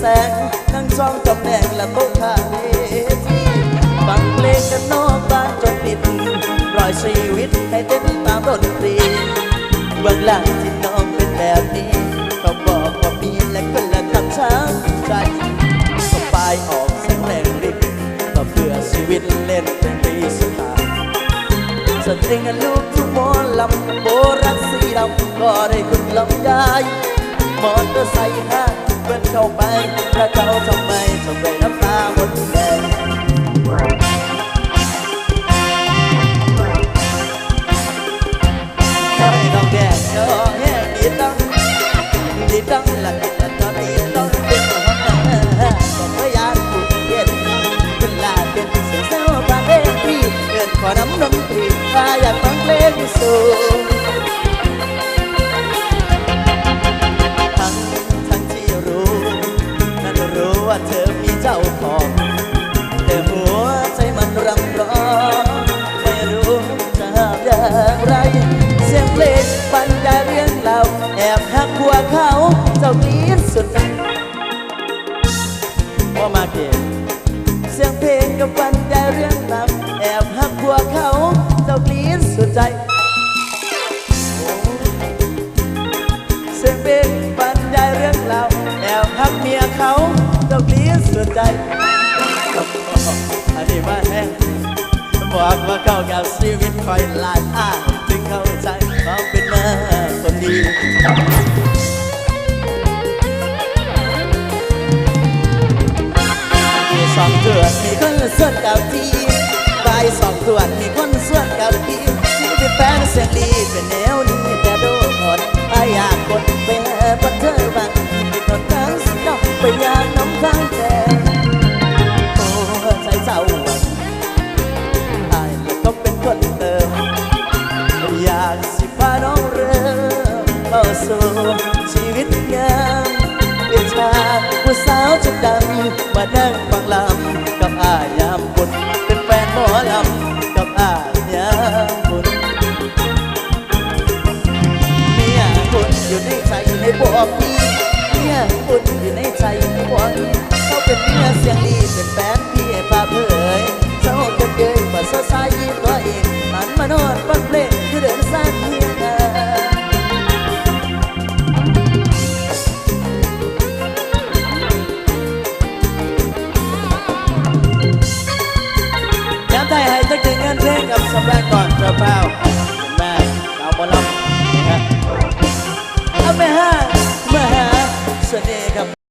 แสงนั่งจ้องจำแนงและโต๊ะข้างเวทีฟังเพลงกันนอกบ้านจนปิดรอยชีวิตให้เต้นตามดนตรีเบื้องหลังที่น้องเป็นแบบนี้ต้องบอกว่ามีและคนละคำช้ำใจต้องไปออกแสงแรงริบก็เพื่อชีวิตเล่นเป็นปีสุดท้ายสตริงลูกทุกมอลำโบรักสีดำก็ได้คุณลำยายมอเตอร์ไซค์ห้า พื่อนเข้าไปถ้าเจ้าทำไมทำไมน้ำตาหมดแดงขอให้น้องแดงเนาะแห้งดีดังดีดังหละดีละก็ดีดังเป็นหัวหน้าก็พยานผู้เย็นเวลาเป็นเสียงเศร้าบางเพลงที่เกินขอน้ำดนตางไร เสียงเพลงบรรยายเรื่องเราแอบหักหัวเขาเจ้ากรีดสุดใจว่ามาเก็บเสียงเพลงกับบรรยายเรื่องราแอบหักหัวเขาเจ้ากรีดสุดใจเสียงเพลงบรรยายเรื่องราแอบหักเมียเขาเจ้ากรีดสุดใจ อกว่าเข้ากับชีวิตคอยหลายอ้างจึงเข้าใจความเป็นมาคนดีมีสองเดือนมีคนส่วนกับทีบ่ายสองตรวจมีคนส่วนกับทีที่เป็นแฟนเสียงดีเป็นเน สูชีวิตงามเปลี่ยนชาผู้สาวชุดดำมานั่งฟังลำกับอายามบุญเป็นแฟนหมอลำกับอายามบุญเมียบุญอยู่ในใจให้บอกพี่เมียบุญอยู่ในใจให้บอกพี่